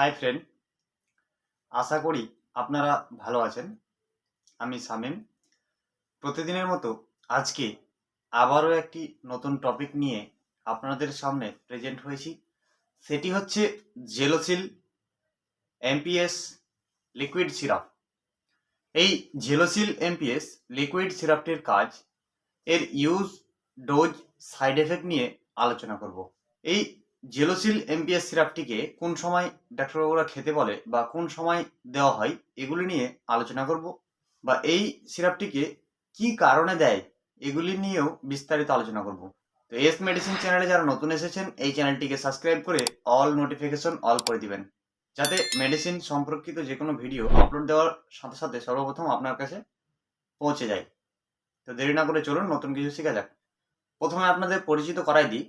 Hi friend আশা করি আপনারা ভালো আছেন। আমি সামিম প্রতিদিনের মতো আজকে আবারও একটি নতুন টপিক নিয়ে আপনাদের সামনে প্রেজেন্ট হয়েছি। সেটি হচ্ছে জেলোসিল এমপিএস লিকুইড সিরাপ এই জেলোসিল এমপিএস লিকুইড সিরাপটির কাজ, এর ইউজ ডোজ সাইড এফেক্ট নিয়ে আলোচনা করব। এই জেলোসিল এমপিএস সিরাপটিকে কোন সময় ডাক্তারবাবুরা খেতে বলে বা কোন সময় দেওয়া হয়, এগুলি নিয়ে আলোচনা করব বা এই সিরাপটিকে কি কারণে দেয়, এগুলি নিয়েও বিস্তারিত আলোচনা করব। তো এস মেডিসিন চ্যানেলে যারা নতুন এসেছেন, এই চ্যানেলটিকে সাবস্ক্রাইব করে অল নোটিফিকেশন অল করে দিবেন। যাতে মেডিসিন সম্পর্কিত যে কোনো ভিডিও আপলোড দেওয়ার সাথে সাথে সর্বপ্রথম আপনার কাছে পৌঁছে যায়। তো দেরি না করে চলুন, নতুন কিছু শেখা যাক। প্রথমে আপনাদের পরিচিত করাই দিই।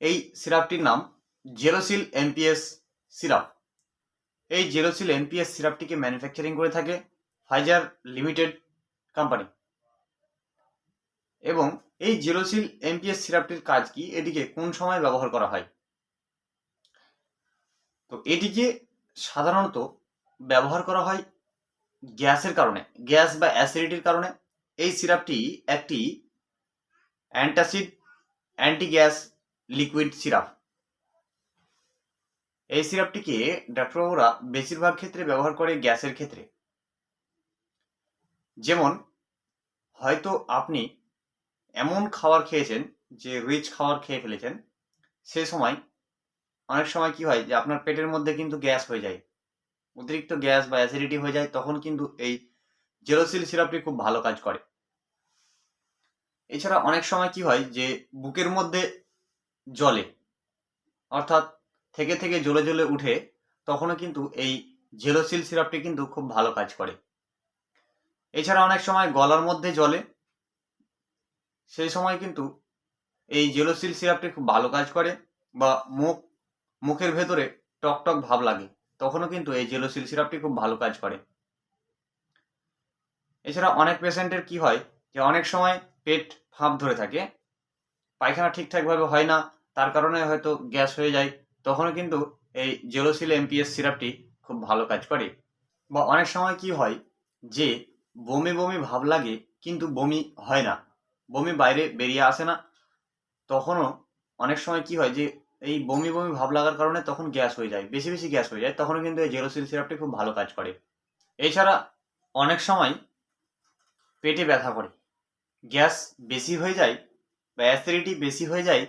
এই সিরাপটির নাম জেরোসিল এমপিএস সিরাপ। এই জেরোসিল এমপিএস সিরাপটিকে ম্যানুফ্যাকচারিং করে থাকে ফাইজার লিমিটেড কোম্পানি এবং এই জেরোসিল এমপিএস সিরাপটির কাজ কি? এটিকে কোন সময় ব্যবহার করা হয়? তো এটিকে সাধারণত ব্যবহার করা হয় গ্যাসের কারণে, গ্যাস বা অ্যাসিডিটির কারণে। এই সিরাপটি একটি antacid anti gas liquid syrup এই সিরাপটিকে ডাক্তারবাবুরা বেশিরভাগ ক্ষেত্রে ব্যবহার করে গ্যাসের ক্ষেত্রে। যেমন, হয়তো আপনি এমন খাবার খেয়েছেন, যে রিচ খাবার খেয়ে ফেলেছেন, সে সময় অনেক সময় কি হয় যে আপনার পেটের মধ্যে কিন্তু গ্যাস হয়ে যায়। অতিরিক্ত গ্যাস বা অ্যাসিডিটি হয়ে যায়, তখন কিন্তু এই জেরোসিল সিরাপটি খুব ভালো কাজ করে। এছাড়া অনেক সময় কি হয় যে বুকের মধ্যে জলে। অর্থাৎ থেকে থেকে জ্বলে জ্বলে উঠে তখনও কিন্তু এই জেলোসিল সিরাপটি কিন্তু খুব ভালো কাজ করে। এছাড়া অনেক সময় গলার মধ্যে জলে সেই সময় কিন্তু এই জেলোসিল সিরাপটি খুব ভালো কাজ করে বা মুখ, মুখের ভেতরে টক টক ভাব লাগে, তখনও কিন্তু এই জেলোসিল সিরাপটি খুব ভালো কাজ করে। এছাড়া অনেক পেশেন্টের কি হয় যে অনেক সময় পেট ফাঁপ ধরে থাকে, পায়খানা ঠিকঠাকভাবে হয় না তার কারণে হয়তো গ্যাস হয়ে যায়। তখনও কিন্তু এই জেলোসিল এমপিএস সিরাপটি খুব ভালো কাজ করে। বা অনেক সময় কি হয় যে, বমি বমি ভাব লাগে কিন্তু বমি হয় না। বমি বাইরে বেরিয়ে আসে না। তখনও অনেক সময় কি হয় যে, এই বমি বমি ভাব লাগার কারণে তখন গ্যাস হয়ে যায়, বেশি বেশি গ্যাস হয়ে যায়। তখনও কিন্তু এই জেরোসিল সিরাপটি খুব ভালো কাজ করে। এছাড়া অনেক সময় পেটে ব্যথা করে। গ্যাস বেশি হয়ে যায় বা অ্যাসিডিটি বেশি হয়ে যায়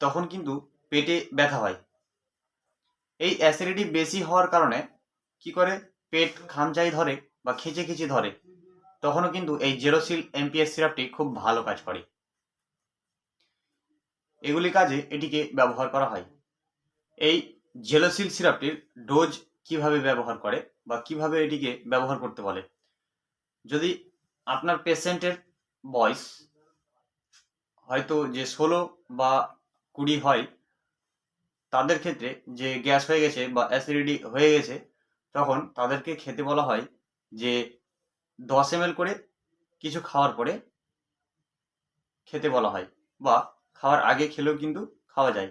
তখন কিন্তু পেটে ব্যথা হয়। এই অ্যাসিডিটি বেশি হওয়ার কারণে কি করে? পেট খামচাই ধরে বা খিচে খিচে ধরে। তখনও কিন্তু এই জেরোসিল এমপিএস সিরাপটি খুব ভালো কাজ করে। এগুলি কাজে এটিকে ব্যবহার করা হয়। এই জেলোসিল সিরাপটির ডোজ কীভাবে ব্যবহার করে বা কীভাবে এটিকে ব্যবহার করতে বলে? যদি আপনার পেশেন্টের বয়স হয়তো যে ষোলো বা কুড়ি হয়, তাদের ক্ষেত্রে যে গ্যাস হয়ে গেছে বা অ্যাসিডিটি হয়ে গেছে, তখন তাদেরকে খেতে বলা হয় যে দশ এম করে কিছু খাওয়ার পরে খেতে বলা হয় বা খাওয়ার আগে খেলেও কিন্তু খাওয়া যায়।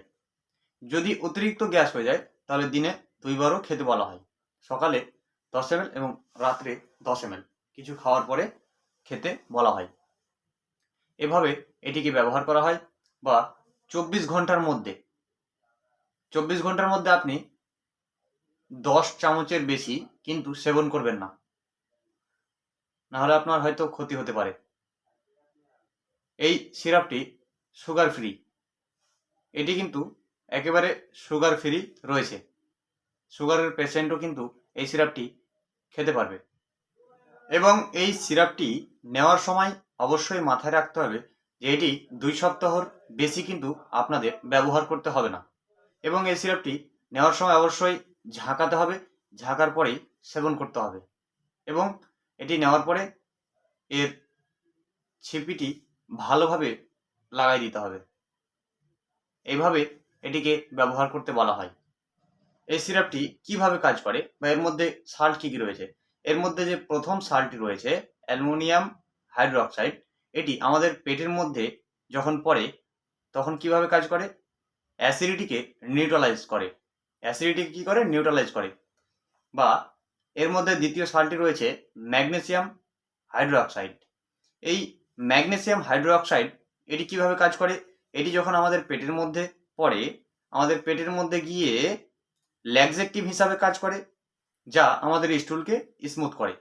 যদি অতিরিক্ত গ্যাস হয়ে যায়, তাহলে দিনে দুইবারও খেতে বলা হয়। সকালে দশ এম এবং রাত্রে দশ এম কিছু খাওয়ার পরে খেতে বলা হয়। এভাবে এটিকে ব্যবহার করা হয় বা চব্বিশ ঘণ্টার মধ্যে। চব্বিশ ঘণ্টার মধ্যে আপনি দশ চামচের বেশি কিন্তু সেবন করবেন না। নাহলে আপনার হয়তো ক্ষতি হতে পারে। এই সিরাপটি সুগার ফ্রি। এটি কিন্তু একেবারে সুগার ফ্রি রয়েছে। সুগারের পেশেন্টও কিন্তু এই সিরাপটি খেতে পারবে। এবং এই সিরাপটি নেওয়ার সময় অবশ্যই মাথায় রাখতে হবে যে এটি দুই সপ্তাহর বেশি কিন্তু আপনাদের ব্যবহার করতে হবে না। এবং এই সিরাপটি নেওয়ার সময় অবশ্যই ঝাঁকাতে হবে, ঝাঁকার পরেই সেবন করতে হবে। এবং এটি নেওয়ার পরে এর ছিপিটি ভালোভাবে লাগাই দিতে হবে। এইভাবে এটিকে ব্যবহার করতে বলা হয়। এই সিরাপটি কীভাবে কাজ করে বা এর মধ্যে সাল্ট কী কী রয়েছে? এর মধ্যে যে প্রথম সাল্টটি রয়েছে, অ্যালুমিনিয়াম হাইড্রোক্সাইড, এটি আমাদের পেটের মধ্যে যখন পড়ে তখন কীভাবে কাজ করে? অ্যাসিডিটিকে নিউট্রালাইজ করে। অ্যাসিডিটি কি করে? নিউট্রালাইজ করে। বা এর মধ্যে দ্বিতীয় সারটি রয়েছে ম্যাগনেসিয়াম হাইড্রোক্সাইড। এই ম্যাগনেসিয়াম হাইড্রোক্সাইড, এটি কীভাবে কাজ করে? এটি যখন আমাদের পেটের মধ্যে পড়ে, আমাদের পেটের মধ্যে গিয়ে ল্যাক্সেক্টিভ হিসাবে কাজ করে, যা আমাদের স্টুলকে স্মুথ করে।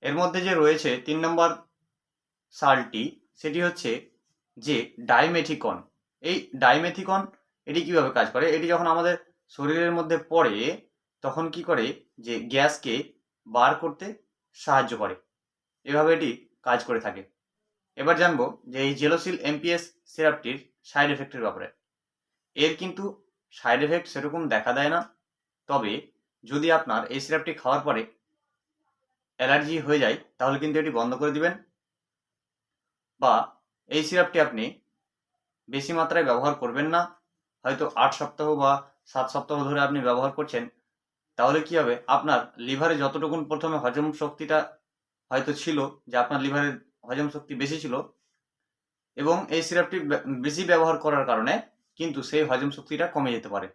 এর মধ্যে যে রয়েছে তিন নম্বর সালটি, সেটি হচ্ছে যে ডাইমেথিকন এই ডাইমেথিকন এটি কীভাবে কাজ করে? এটি যখন আমাদের শরীরের মধ্যে পড়ে, তখন কি করে? যে গ্যাসকে বার করতে সাহায্য করে। এভাবে এটি কাজ করে থাকে। এবার জানব যে এই জেলোসিল এমপিএস সিরাপটির সাইড এফেক্টের ব্যাপারে। এর কিন্তু সাইড এফেক্ট সেরকম দেখা দেয় না। তবে যদি আপনার এই সিরাপটি খাওয়ার পরে অ্যালার্জি হয়ে যায়, তাহলে কিন্তু এটি বন্ধ করে দিবেন বা এই সিরাপটি আপনি বেশি মাত্রায় ব্যবহার করবেন না। হয়তো আট সপ্তাহ বা সাত সপ্তাহ ধরে আপনি ব্যবহার করছেন, তাহলে কি হবে? আপনার লিভারে যতটুকুন প্রথমে হজম শক্তিটা হয়তো ছিল, যে আপনার লিভারের হজম শক্তি বেশি ছিল, এবং এই সিরাপটি বেশি ব্যবহার করার কারণে কিন্তু সেই হজম শক্তিটা কমে যেতে পারে।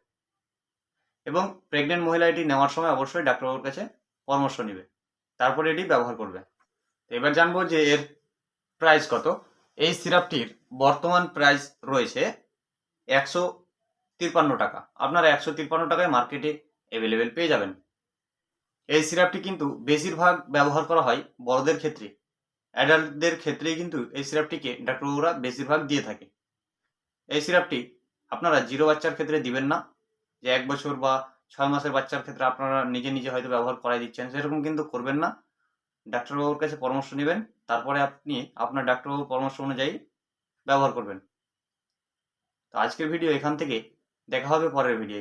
এবং প্রেগনেন্ট মহিলা এটি নেওয়ার সময় অবশ্যই ডাক্তারবাবুর কাছে পরামর্শ নেবে, তারপরে এটি ব্যবহার করবে। এবার জানব যে এর প্রাইস কত। এই সিরাপটির বর্তমান প্রাইস রয়েছে একশো তিপ্পান্ন টাকা। আপনারা একশো তিপ্পান্ন টাকায় মার্কেটে অ্যাভেলেবেল পেয়ে যাবেন। এই সিরাপটি কিন্তু বেশিরভাগ ব্যবহার করা হয় বড়দের ক্ষেত্রে। অ্যাডাল্টদের ক্ষেত্রেই কিন্তু এই সিরাপটিকে ডাক্তারবাবুরা বেশিরভাগ দিয়ে থাকে। এই সিরাপটি আপনারা জিরো বাচ্চার ক্ষেত্রে দিবেন না। যে এক বছর বা ছয় মাসের বাচ্চার ক্ষেত্রে আপনারা নিজে নিজে হয়তো ব্যবহার করাই দিচ্ছেন, সেরকম কিন্তু করবেন না। ডাক্তারবাবুর কাছে পরামর্শ নেবেন, তারপরে আপনি আপনার ডাক্তারবাবুর পরামর্শ অনুযায়ী ব্যবহার করবেন। তো আজকের ভিডিও এখান থেকে, দেখা হবে পরের ভিডিও